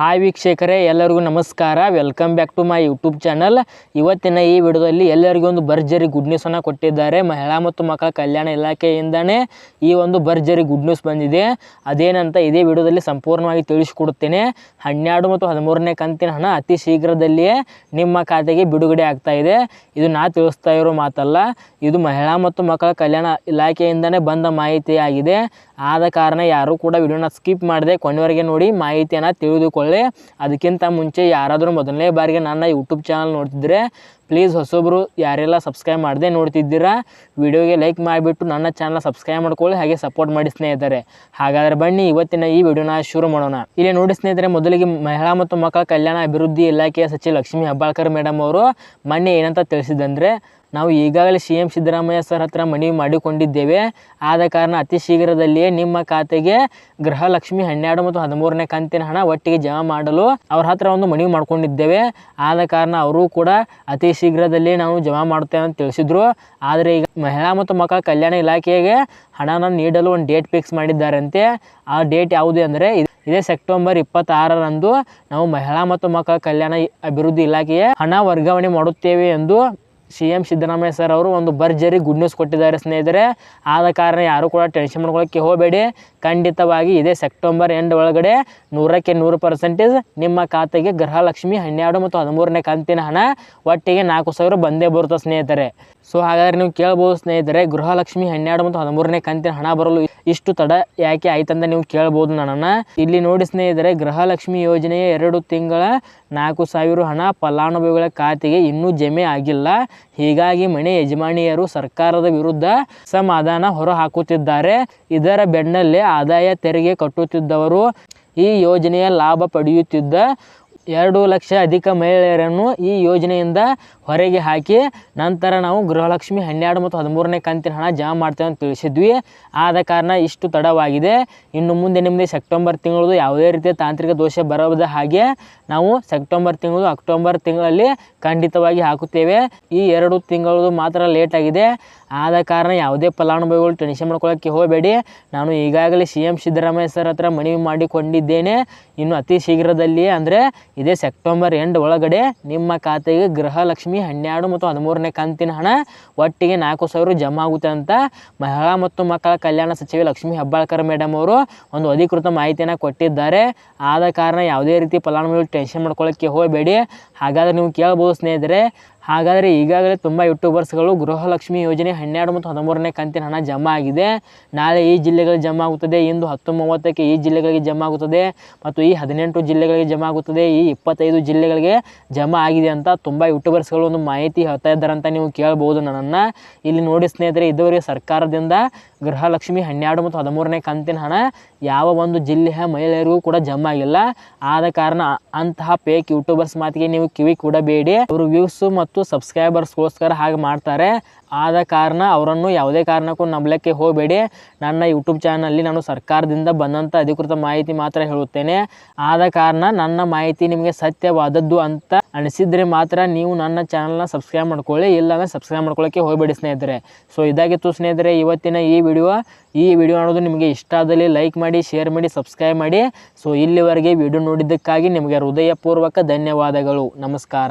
Hi ವೀಕ್ಷಕರೇ, ಎಲ್ಲರಿಗೂ ನಮಸ್ಕಾರ. Welcome back to my YouTube channel ಇವತ್ತಿನ ಈ ವಿಡಿಯೋದಲ್ಲಿ ಎಲ್ಲರಿಗೂ ಒಂದು ಭರ್ಜರಿ ಗುಡ್ ನ್ಯೂಸನ್ನು ಕೊಟ್ಟಿದ್ದಾರೆ. ಮಹಿಳಾ ಮತ್ತು ಮಕ್ಕಳ ಕಲ್ಯಾಣ ಇಲಾಖೆಯಿಂದನೇ ಈ ಒಂದು ಭರ್ಜರಿ ಗುಡ್ ನ್ಯೂಸ್ ಬಂದಿದೆ. ಅದೇನಂತ ಇದೇ ವಿಡಿಯೋದಲ್ಲಿ ಸಂಪೂರ್ಣವಾಗಿ ತಿಳಿಸಿಕೊಡುತ್ತೇನೆ ಹನ್ನೆರಡು ಮತ್ತು ಹದಿಮೂರನೇ ಕಂತಿನ ಹಣ ಅತಿ ಶೀಘ್ರದಲ್ಲಿಯೇ ನಿಮ್ಮ ಖಾತೆಗೆ ಬಿಡುಗಡೆ ಆಗ್ತಾ ಇದೆ. ಇದು ನಾ ತಿಳಿಸ್ತಾ ಇರೋ ಮಾತಲ್ಲ. ಇದು ಮಹಿಳಾ ಮತ್ತು ಮಕ್ಕಳ ಕಲ್ಯಾಣ ಇಲಾಖೆಯಿಂದನೇ ಬಂದ ಮಾಹಿತಿಯಾಗಿದೆ. ಆದ ಕಾರಣ ಯಾರೂ ಕೂಡ ವಿಡಿಯೋನ ಸ್ಕಿಪ್ ಮಾಡದೆ ಕೊನೆವರೆಗೆ ನೋಡಿ ಮಾಹಿತಿಯನ್ನು ತಿಳಿದುಕೊಳ್ಳಿ. ಅದಕ್ಕಿಂತ ಮುಂಚೆ ಯಾರಾದರೂ ಮೊದಲನೇ ಬಾರಿಗೆ ನನ್ನ ಯೂಟ್ಯೂಬ್ ಚಾನಲ್ ನೋಡ್ತಿದ್ರೆ ಪ್ಲೀಸ್ ಹೊಸೊಬ್ಬರು ಯಾರೆಲ್ಲ ಸಬ್ಸ್ಕ್ರೈಬ್ ಮಾಡದೆ ನೋಡ್ತಿದ್ದೀರಾ ವಿಡಿಯೋಗೆ ಲೈಕ್ ಮಾಡಿಬಿಟ್ಟು ನನ್ನ ಚಾನಲ್ ಸಬ್ಸ್ಕ್ರೈಬ್ ಮಾಡ್ಕೊಳ್ಳಿ, ಹಾಗೆ ಸಪೋರ್ಟ್ ಮಾಡಿ ಸ್ನೇಹಿತರೆ. ಹಾಗಾದರೆ ಬನ್ನಿ, ಇವತ್ತಿನ ಈ ವಿಡಿಯೋನ ಶುರು ಮಾಡೋಣ. ಇಲ್ಲಿ ನೋಡಿ ಸ್ನೇಹಿತರೆ, ಮೊದಲಿಗೆ ಮಹಿಳಾ ಮತ್ತು ಮಕ್ಕಳ ಕಲ್ಯಾಣ ಅಭಿವೃದ್ಧಿ ಇಲಾಖೆಯ ಸಚಿವ ಲಕ್ಷ್ಮೀ ಹೆಬ್ಬಾಳ್ಕರ್ ಮೇಡಮ್ ಅವರು ಮೊನ್ನೆ ಏನಂತ ತಿಳಿಸಿದಂದರೆ ನಾವು ಈಗಾಗಲೇ ಸಿ ಎಂ ಸಿದ್ದರಾಮಯ್ಯ ಸರ್ ಹತ್ರ ಮನವಿ ಮಾಡಿಕೊಂಡಿದ್ದೇವೆ. ಆದ ಕಾರಣ ಅತಿ ಶೀಘ್ರದಲ್ಲಿಯೇ ನಿಮ್ಮ ಖಾತೆಗೆ ಗೃಹಲಕ್ಷ್ಮಿ ಹನ್ನೆರಡು ಮತ್ತು ಹದಿಮೂರನೇ ಕಂತಿನ ಹಣ ಒಟ್ಟಿಗೆ ಜಮಾ ಮಾಡಲು ಅವ್ರ ಹತ್ರ ಒಂದು ಮನವಿ ಮಾಡಿಕೊಂಡಿದ್ದೇವೆ. ಆದ ಕಾರಣ ಅವರು ಕೂಡ ಅತಿ ಶೀಘ್ರದಲ್ಲಿ ನಾವು ಜಮಾ ಮಾಡ್ತೇವೆ ಅಂತ ತಿಳಿಸಿದ್ರು. ಆದರೆ ಈಗ ಮಹಿಳಾ ಮತ್ತು ಮಕ್ಕಳ ಕಲ್ಯಾಣ ಇಲಾಖೆಗೆ ಹಣನ ನೀಡಲು ಒಂದು ಡೇಟ್ ಫಿಕ್ಸ್ ಮಾಡಿದ್ದಾರಂತೆ. ಆ ಡೇಟ್ ಯಾವುದು ಅಂದರೆ ಇದೇ ಸೆಪ್ಟೆಂಬರ್ ಇಪ್ಪತ್ತಾರರಂದು ನಾವು ಮಹಿಳಾ ಮತ್ತು ಮಕ್ಕಳ ಕಲ್ಯಾಣ ಅಭಿವೃದ್ಧಿ ಇಲಾಖೆಯ ಹಣ ವರ್ಗಾವಣೆ ಮಾಡುತ್ತೇವೆ ಎಂದು ಸಿ ಎಂ ಸಿದ್ದರಾಮಯ್ಯ ಸರ್ ಅವರು ಒಂದು ಭರ್ಜರಿ ಗುಡ್ ನ್ಯೂಸ್ ಕೊಟ್ಟಿದ್ದಾರೆ ಸ್ನೇಹಿತರೆ. ಆದ ಕಾರಣ ಯಾರು ಕೂಡ ಟೆನ್ಷನ್ ಮಾಡ್ಕೊಳ್ಳೋಕ್ಕೆ ಹೋಗಬೇಡಿ. ಖಂಡಿತವಾಗಿ ಇದೇ ಸೆಪ್ಟೆಂಬರ್ ಎಂಡ್ ಒಳಗಡೆ ನೂರಕ್ಕೆ ನೂರು ಪರ್ಸೆಂಟೇಜ್ ನಿಮ್ಮ ಖಾತೆಗೆ ಗೃಹಲಕ್ಷ್ಮಿ ಹನ್ನೆರಡು ಮತ್ತು ಹದಿಮೂರನೇ ಕಂತಿನ ಹಣ ಒಟ್ಟಿಗೆ ನಾಲ್ಕು ಸಾವಿರ ಬಂದೇ ಬರುತ್ತೆ ಸ್ನೇಹಿತರೆ. ಸೊ ಹಾಗಾದರೆ ನೀವು ಕೇಳ್ಬೋದು ಸ್ನೇಹಿತರೆ, ಗೃಹಲಕ್ಷ್ಮಿ ಹನ್ನೆರಡು ಮತ್ತು ಹದಿಮೂರನೇ ಕಂತಿನ ಹಣ ಬರಲು ಇಷ್ಟು ತಡ ಯಾಕೆ ಆಯ್ತಂತ ನೀವು ಕೇಳ್ಬೋದು ನನ್ನನ್ನು. ಇಲ್ಲಿ ನೋಡಿ ಸ್ನೇಹಿತರೆ, ಗೃಹಲಕ್ಷ್ಮಿ ಯೋಜನೆಯ ಎರಡು ತಿಂಗಳ ನಾಲ್ಕು ಸಾವಿರ ಹಣ ಫಲಾನುಭವಿಗಳ ಖಾತೆಗೆ ಇನ್ನೂ ಜಮೆ ಆಗಿಲ್ಲ. ಹೀಗಾಗಿ ಮನೆ ಯಜಮಾನಿಯರು ಸರ್ಕಾರದ ವಿರುದ್ಧ ಸಮಾಧಾನ ಹೊರಹಾಕುತ್ತಿದ್ದಾರೆ. ಇದರ ಬೆನ್ನಲ್ಲೇ ಆದಾಯ ತೆರಿಗೆ ಕಟ್ಟುತ್ತಿದ್ದವರು ಈ ಯೋಜನೆಯ ಲಾಭ ಪಡೆಯುತ್ತಿದ್ದ ಎರಡು ಲಕ್ಷ ಅಧಿಕ ಮಹಿಳೆಯರನ್ನು ಈ ಯೋಜನೆಯಿಂದ ಹೊರಗೆ ಹಾಕಿ ನಂತರ ನಾವು ಗೃಹಲಕ್ಷ್ಮಿ ಹನ್ನೆರಡು ಮತ್ತು ಹದಿಮೂರನೇ ಕಂತಿನ ಹಣ ಜಮಾ ಮಾಡ್ತೇವೆ ಅಂತ ತಿಳಿಸಿದ್ವಿ. ಆದ ಕಾರಣ ಇಷ್ಟು ತಡವಾಗಿದೆ. ಇನ್ನು ಮುಂದೆ ನಿಮ್ಮದೇ ಸೆಪ್ಟೆಂಬರ್ ತಿಂಗಳದು ಯಾವುದೇ ರೀತಿಯ ತಾಂತ್ರಿಕ ದೋಷ ಬರೋದ ಹಾಗೆ ನಾವು ಸೆಪ್ಟೆಂಬರ್ ತಿಂಗಳು ಅಕ್ಟೋಬರ್ ತಿಂಗಳಲ್ಲಿ ಖಂಡಿತವಾಗಿ ಹಾಕುತ್ತೇವೆ. ಈ ಎರಡು ತಿಂಗಳದು ಮಾತ್ರ ಲೇಟ್ ಆಗಿದೆ. ಆದ ಕಾರಣ ಯಾವುದೇ ಫಲಾನುಭವಿಗಳು ಟೆನ್ಷನ್ ಮಾಡ್ಕೊಳ್ಳೋಕ್ಕೆ ಹೋಗಬೇಡಿ. ನಾನು ಈಗಾಗಲೇ ಸಿ ಎಂ ಸಿದ್ದರಾಮಯ್ಯ ಸರ್ ಹತ್ರ ಮನವಿ ಮಾಡಿಕೊಂಡಿದ್ದೇನೆ. ಇನ್ನು ಅತಿ ಶೀಘ್ರದಲ್ಲಿಯೇ ಅಂದರೆ ಇದೇ ಸೆಪ್ಟೆಂಬರ್ ಎಂಡ್ ಒಳಗಡೆ ನಿಮ್ಮ ಖಾತೆಗೆ ಗೃಹಲಕ್ಷ್ಮಿ ಹನ್ನೆರಡು ಮತ್ತು ಹದಿಮೂರನೇ ಕಂತಿನ ಹಣ ಒಟ್ಟಿಗೆ ನಾಲ್ಕು ಸಾವಿರ ಜಮಾ ಆಗುತ್ತೆ ಅಂತ ಮಹಿಳಾ ಮತ್ತು ಮಕ್ಕಳ ಕಲ್ಯಾಣ ಸಚಿವೆ ಲಕ್ಷ್ಮೀ ಹೆಬ್ಬಾಳ್ಕರ್ ಮೇಡಮ್ ಅವರು ಒಂದು ಅಧಿಕೃತ ಮಾಹಿತಿಯನ್ನು ಕೊಟ್ಟಿದ್ದಾರೆ. ಆದ ಕಾರಣ ಯಾವುದೇ ರೀತಿ ಫಲಾನುಭವಿಗಳು ಟೆನ್ಷನ್ ಮಾಡ್ಕೊಳ್ಳೋಕ್ಕೆ ಹೋಗಬೇಡಿ. ಹಾಗಾದರೆ ನೀವು ಕೇಳ್ಬೋದು ಸ್ನೇಹಿತರೆ ಹಾಗಾದರೆ ಈಗಾಗಲೇ ತುಂಬ ಯೂಟ್ಯೂಬರ್ಸ್ಗಳು ಗೃಹಲಕ್ಷ್ಮಿ ಯೋಜನೆ ಹನ್ನೆರಡು ಮತ್ತು ಹದಿಮೂರನೇ ಕಂತಿನ ಹಣ ಜಮಾ ಆಗಿದೆ. ನಾಳೆ ಈ ಜಿಲ್ಲೆಗಳಿಗೆ ಜಮಾ ಆಗುತ್ತದೆ, ಇಂದು ಹತ್ತು ಮೂವತ್ತಕ್ಕೆ ಈ ಜಿಲ್ಲೆಗಳಿಗೆ ಜಮಾ ಆಗುತ್ತದೆ ಮತ್ತು ಈ ಹದಿನೆಂಟು ಜಿಲ್ಲೆಗಳಿಗೆ ಜಮಾ ಆಗುತ್ತದೆ, ಈ ಇಪ್ಪತ್ತೈದು ಜಿಲ್ಲೆಗಳಿಗೆ ಜಮಾ ಆಗಿದೆ ಅಂತ ತುಂಬ ಯೂಟ್ಯೂಬರ್ಸ್ಗಳು ಒಂದು ಮಾಹಿತಿ ಹೇಳ್ತಾ ಇದ್ದಾರೆ ಅಂತ ನೀವು ಕೇಳ್ಬೋದು ನನ್ನನ್ನು. ಇಲ್ಲಿ ನೋಡಿ ಸ್ನೇಹಿತರೆ, ಇದುವರೆಗೆ ಸರ್ಕಾರದಿಂದ ಗೃಹಲಕ್ಷ್ಮಿ ಹನ್ನೆರಡು ಮತ್ತು ಹದಿಮೂರನೇ ಕಂತಿನ ಹಣ ಯಾವ ಒಂದು ಜಿಲ್ಲೆಯ ಮಹಿಳೆಯರಿಗೂ ಕೂಡ ಜಮಾ ಆಗಿಲ್ಲ. ಆದ ಕಾರಣ ಅಂತಹ ಪೇಕ್ ಯೂಟ್ಯೂಬರ್ಸ್ ಮಾತಿಗೆ ನೀವು ಕಿವಿ ಕೊಡಬೇಡಿ. ಅವರು ವ್ಯೂಸ್ ಮತ್ತು ಸಬ್ಸ್ಕ್ರೈಬರ್ಸ್ಗೋಸ್ಕರ ಹಾಗೆ ಮಾಡ್ತಾರೆ. ಆದ ಕಾರಣ ಅವರನ್ನು ಯಾವುದೇ ಕಾರಣಕ್ಕೂ ನಂಬಲಿಕ್ಕೆ ಹೋಗಬೇಡಿ. ನನ್ನ ಯೂಟ್ಯೂಬ್ ಚಾನಲ್ಲಿ ನಾನು ಸರ್ಕಾರದಿಂದ ಬಂದಂಥ ಅಧಿಕೃತ ಮಾಹಿತಿ ಮಾತ್ರ ಹೇಳುತ್ತೇನೆ. ಆದ ಕಾರಣ ನನ್ನ ಮಾಹಿತಿ ನಿಮಗೆ ಸತ್ಯವಾದದ್ದು ಅಂತ ಅನಿಸಿದರೆ ಮಾತ್ರ ನೀವು ನನ್ನ ಚಾನಲ್ನ ಸಬ್ಸ್ಕ್ರೈಬ್ ಮಾಡ್ಕೊಳ್ಳಿ. ಇಲ್ಲಾಂದರೆ ಸಬ್ಸ್ಕ್ರೈಬ್ ಮಾಡ್ಕೊಳ್ಳೋಕ್ಕೆ ಹೋಗಬೇಡಿ ಸ್ನೇಹಿತರೆ. ಸೊ ಇದಾಗಿತ್ತು ಸ್ನೇಹಿತರೆ ಇವತ್ತಿನ ಈ ವಿಡಿಯೋ. ಈ ವಿಡಿಯೋ ಅನ್ನೋದು ನಿಮಗೆ ಇಷ್ಟ ಆದಲ್ಲಿ ಲೈಕ್ ಮಾಡಿ, ಶೇರ್ ಮಾಡಿ, ಸಬ್ಸ್ಕ್ರೈಬ್ ಮಾಡಿ. ಸೊ ಇಲ್ಲಿವರೆಗೆ ವಿಡಿಯೋ ನೋಡಿದ್ದಕ್ಕಾಗಿ ನಿಮಗೆ ಹೃದಯಪೂರ್ವಕ ಧನ್ಯವಾದಗಳು. ನಮಸ್ಕಾರ.